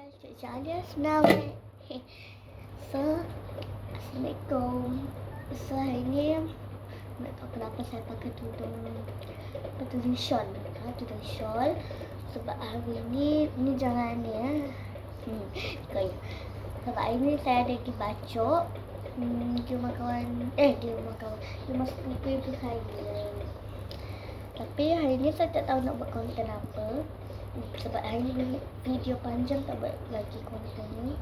Senawai So, Assalamualaikum So, hari ni Tak tahu kenapa saya pakai tudung Apa tudung shawl ha, Tudung shawl Sebab hari ni Ni jangan ni ya hmm. Sebab hari ni saya ada pergi bacok hmm, Di rumah kawan Eh, di rumah kawan Di rumah sepupu ibu saya Tapi hari ni saya tak tahu nak buat konten apa sebab hari ni video panjang tak buat lagi konten ni.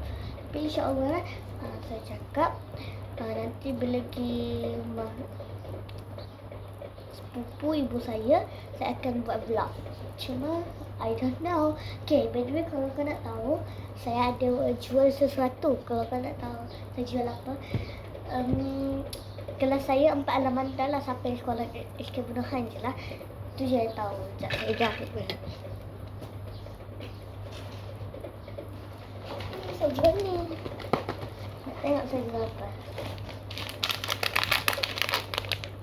Tapi insyaAllah uh, saya cakap uh, nanti bila pergi rumah sepupu ibu saya, saya akan buat vlog. Cuma I don't know. Okay, by the way kalau kau nak tahu, saya ada jual sesuatu. Kalau kau nak tahu saya jual apa. Um, kelas saya empat alaman dah lah sampai sekolah SK Bunuhan je lah. Tu je yang tahu. Sekejap saya jual ni. Nak tengok saya apa.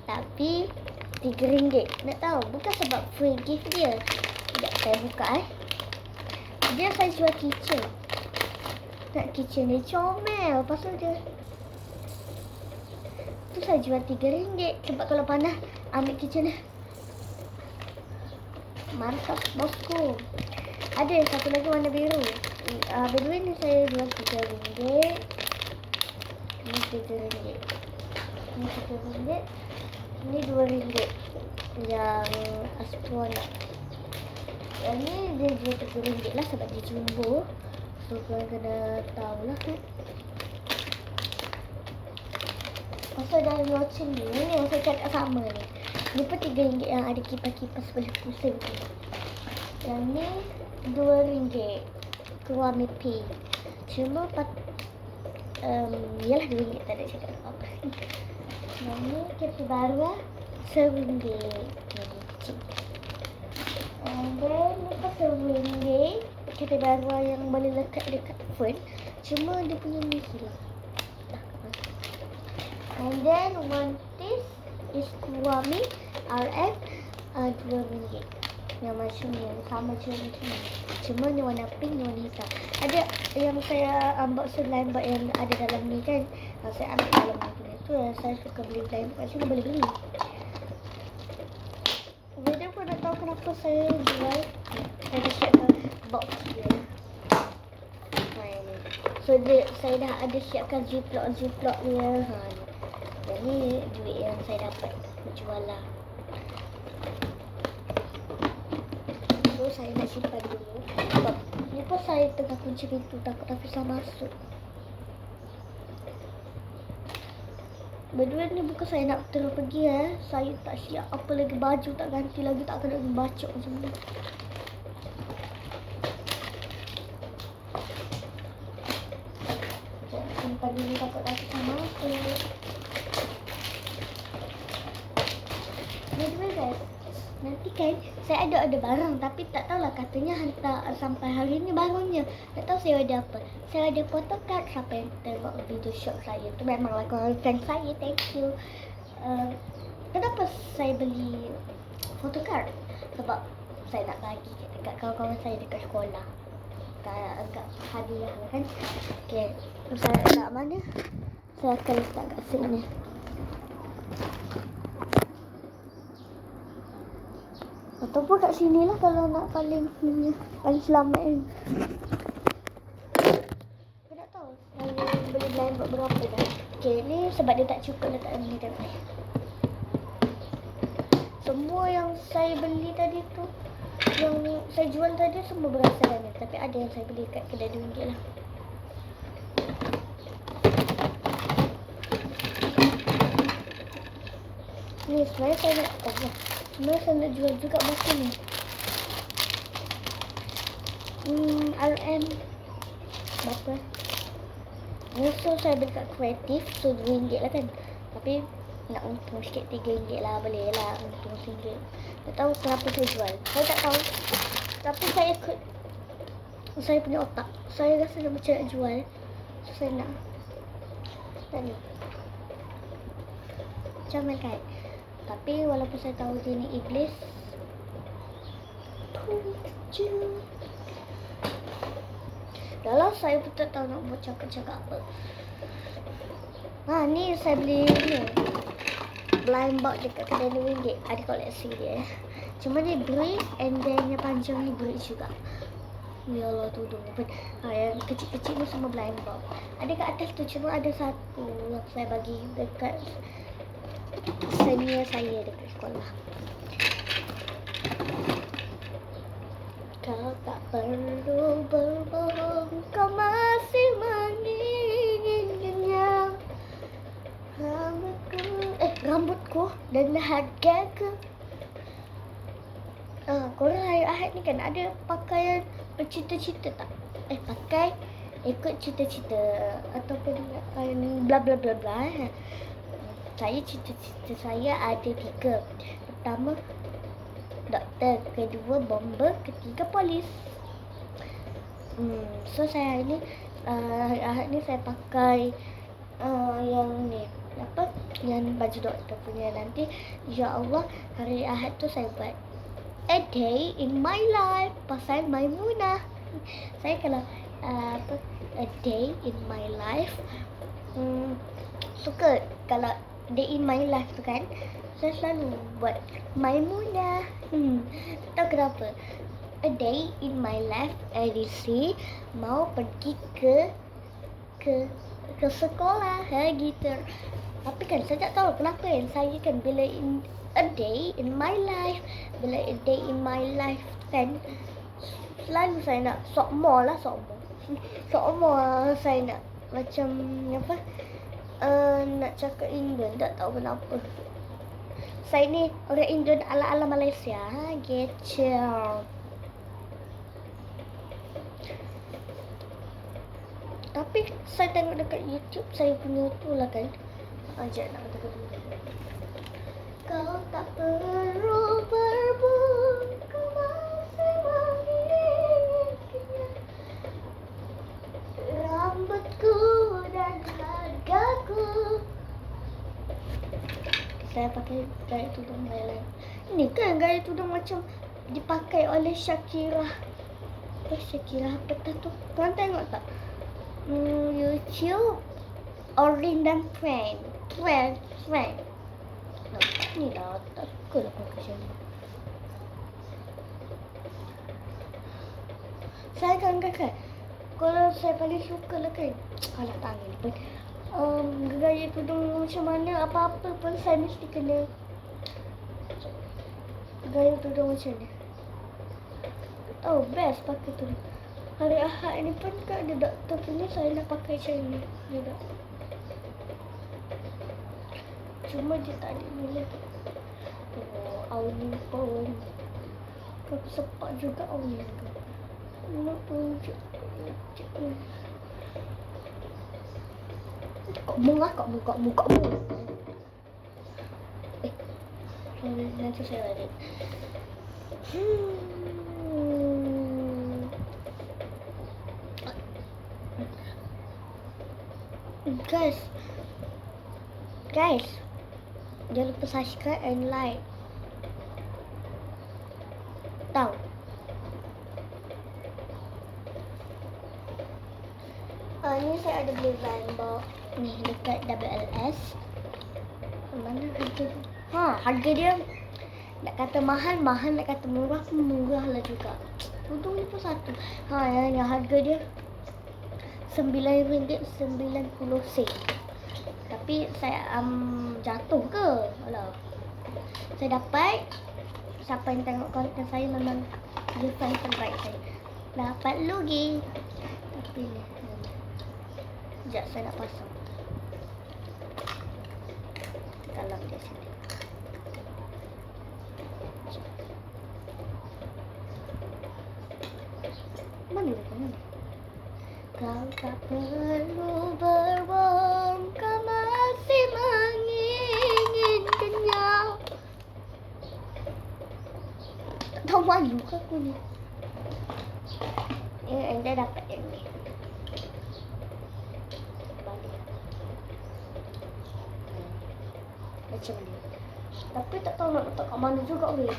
Tapi RM3. Nak tahu bukan sebab free gift dia. Sekejap saya buka eh. Dia saya jual kitchen. Nak kitchen dia comel. Tu dia tu saya jual RM3 sebab kalau panas ambil kitchen dia. Mantap bosku. Ada yang satu lagi warna biru. Ah, Abis ini saya buat tiga ringgit, ini tiga ringgit, ini tiga ringgit, ini dua ringgit yang aspon. yang ini dia jual tiga ringgit lah sebab dia jumbo. So kalian kena tahu lah kan. Pasal dari lochen ni, ni yang saya cakap sama ni. Ni pun tiga ringgit yang ada kipas-kipas boleh pusing tu. Yang ni dua ringgit keluar mimpi cuma pat um, yalah dua ringgit tak ada cakap apa. Baru lah seringgit yang kecil and then lepas seringgit kereta baru yang boleh lekat dekat phone cuma dia punya ni hilang. And then one this is Kuami RF uh, dua ringgit yang macam ni sama macam ni. Cuma ni warna pink ni warna hitam. Ada yang saya unbox line box yang ada dalam ni kan? Yang saya ambil dalam ni. Tu yang saya suka beli line box sini boleh beli. Video pun nak tahu kenapa saya jual? Saya siapkan box dia. So dia, saya dah ada siapkan ziplock ziplock dia. Ha. Jadi duit yang saya dapat jual lah. Saya nak simpan dulu. Sebab ni pun saya tengah kunci pintu takut Hafizah masuk. Berdua ni bukan saya nak terus pergi eh. Saya tak siap apa lagi baju tak ganti lagi tak kena lagi bacok macam ni. Simpan dulu takut Hafizah masuk. Berdua guys. Nanti kan saya ada ada barang tapi tak tahulah katanya hantar sampai hari ni barunya. Tak tahu saya ada apa. Saya ada photocard siapa yang tengok video shot saya tu memanglah konten saya. Thank you. Uh, kenapa saya beli photocard? Sebab saya nak bagi dekat kawan-kawan saya dekat sekolah. Tak agak hadiah lah kan. Okey, saya nak mana? Saya akan letak kat sini. Ataupun kat sini lah kalau nak paling punya paling selamat kan. Aku tak tahu saya beli blind buat berapa dah. Okay ni sebab dia tak cukup letak tengok ni. Semua yang saya beli tadi tu yang saya jual tadi semua berasal dari tapi ada yang saya beli kat kedai RM2 lah. Ni sebenarnya saya nak oh, Sebenarnya saya nak jual juga buku ni. Hmm, RM. Berapa? So saya beli kat kreatif. So, RM2 lah kan. Tapi, nak untung sikit RM3 lah. Boleh lah untung RM1. Tak tahu kenapa saya jual. Saya tak tahu. Tapi saya ikut saya punya otak. Saya rasa dia macam nak jual. So, saya nak. Tak ni. Comel kan? Tapi walaupun saya tahu dia ni iblis Kalau saya pun tak tahu nak buat cakap-cakap apa. Ha, ni saya beli ni. Blind box dekat kedai RM2. Ada koleksi dia. Cuma ni braid and then yang panjang ni braid juga. Ya Allah tudung pun. Ha, yang kecil-kecil ni semua blind box. Ada kat atas tu cuma ada satu yang saya bagi dekat senior saya dekat sekolah. Kau tak perlu berbohong Kau masih menginginkannya Rambutku Eh rambutku Dan hargaku Ah, korang hari Ahad ni kan ada pakaian bercita-cita tak? Eh, pakai ikut cita-cita ataupun pakaian bla bla bla bla. eh. Saya cita-cita saya ada tiga. Pertama, doktor. Kedua, bomber. Ketiga, polis. Hmm, so saya hari ni, uh, ni saya pakai uh, yang ni. Apa? Yang baju doktor punya nanti. Ya Allah, hari Ahad tu saya buat a day in my life pasal Maimunah. Saya kalau uh, apa a day in my life hmm, suka kalau day in my life tu kan saya selalu buat Maimunah. Hmm, tak tahu kenapa. A day in my life edisi mau pergi ke ke ke sekolah ha gitu. Tapi kan saya tak tahu kenapa kan saya kan bila in a day in my life bila a day in my life kan selalu saya nak sok more lah sok more sok more saya nak macam apa uh, nak cakap Indian tak tahu kenapa. Saya ni orang Indian ala-ala Malaysia ha gitu tapi saya tengok dekat YouTube saya punya tu lah kan. Ajak nak kata dulu Kau tak perlu Saya pakai gaya tudung lain-lain. Ini kan gaya tudung macam Dipakai oleh Shakira Eh Shakira apa tu? Korang tengok tak? Hmm, YouTube Orin dan Friend. Friend Friend. Ni lah tak suka lah pakai macam ni. Saya kan kakak Kalau saya paling suka lah kan Alah tangan. pun um, Gaya tudung macam mana Apa-apa pun saya mesti kena Gaya tudung macam ni Oh best pakai tudung Hari Ahad ni pun kat ada doktor punya saya nak pakai macam ni. Tak. Cuma dia tak ada bila. Oh, awning pun. Kau sepak juga awning tu. Nak tunjuk. Kok mu lah, kok mu, kok mu, kok mu. Eh, nanti saya balik. Hmm. Guys. Guys. Jangan lupa subscribe and like. Tahu. Uh, ni saya ada beli blind box ni dekat WLS. Mana harga dia? Ha, harga dia nak kata mahal, mahal nak kata murah pun murah lah juga. Untung ni pun satu. Ha, yang, yang harga dia RM9.90 sen. Tapi saya um, jatuh ke? Alah. Saya dapat siapa yang tengok konten saya memang dia fan terbaik saya. Dapat logi. Tapi ni. Sekejap saya nak pasang. Dalam dia sini. Mana dia? Mana dia? Kau tak perlu berbohong Kau masih menginginkannya Tak tahu malu ke aku ni Ya, anda dapat yang ni Balik. Macam ni Tapi tak tahu nak letak kat mana juga weh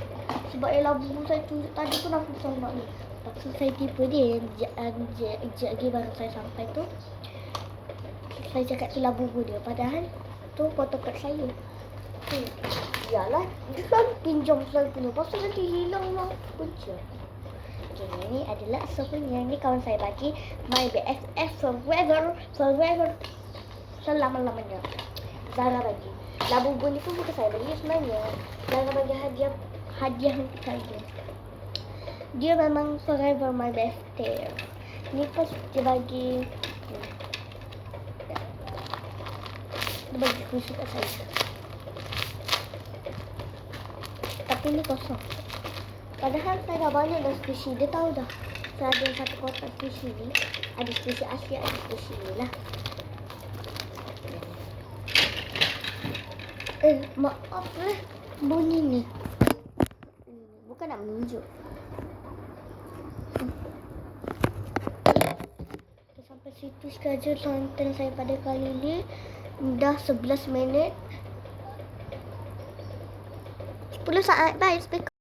Sebab yang labu saya tunjuk tadi pun aku tak nak ni. Tak So saya tipu dia jap lagi baru saya sampai tu. Saya cakap tu labu dia Padahal tu foto kat saya. Hmm. Yalah Dia kan pinjam saya punya Lepas tu nanti hilang lah. Punca Okay, ni adalah souvenir Ni kawan saya bagi. My BFF forever Forever. Selama-lamanya. Zara bagi Labu ni pun bukan saya bagi sebenarnya Zara bagi hadiah Hadiah untuk saya dia memang forever my best player. Ni pas dia bagi dia bagi kursi kat saya. Tapi ni kosong. Padahal saya dah banyak dah spesies. Dia tahu dah. Saya ada satu kotak spesies ni. Ada spesies asli, ada spesies ni lah. Eh, maaf eh. Bunyi ni. Bukan nak menunjuk. Sampai situ saja tonton saya pada kali ini. Dah 11 minit. 10 saat. Bye. Assalamualaikum.